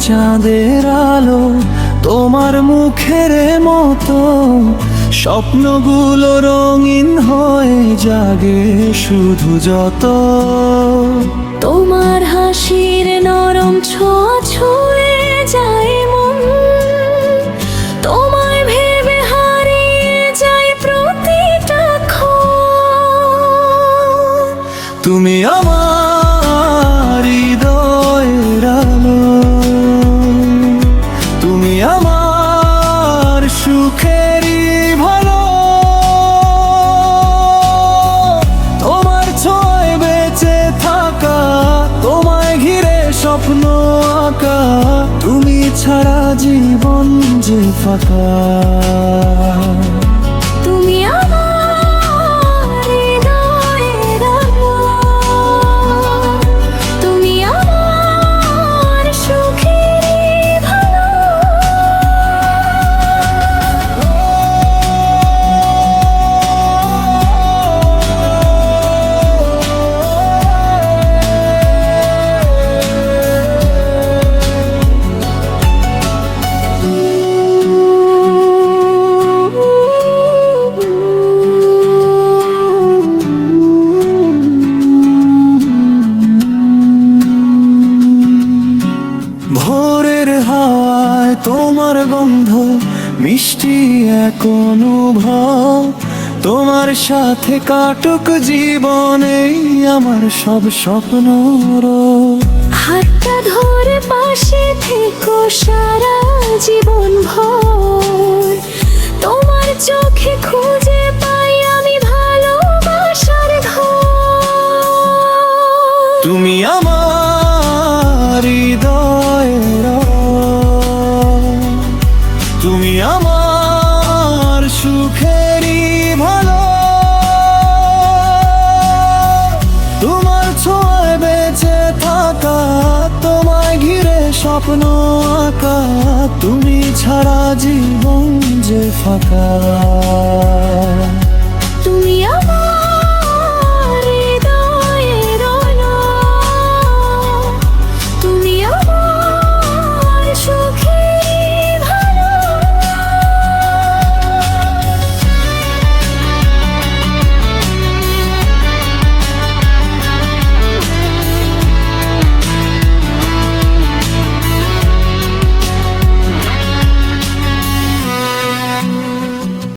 চাঁদের আলো তোমার মুখের মতো। স্বপ্নগুলো রঙিন হয়ে জাগে শুধু যত। তোমার হাসির নরম ছোঁয়া ছুঁয়ে যায় মন। তোমায় ভেবে হারিয়ে যায় প্রতিটা তুমি আমার তোমার ছয় বেঁচে থাকা তোমায় ঘিরে স্বপ্ন আঁকা তুমি ছাড়া জীবন যে ফাঁকা। ভোরের হাওয়ায় তোমার গন্ধ মিষ্টি এক অনুভব। তোমার সাথে কাটুক জীবনেই আমার সব স্বপ্ন হাতটা ধরে পাশে থেকো সারা জীবন ভর। তোমার চোখে খুঁজে পাই আমি ভালোবাসার ঘর। তুমি আমার হৃদয়ের ঘিরে স্বপ্ন আঁকা তুমি ছাড়া জীবন যে ফাঁকা।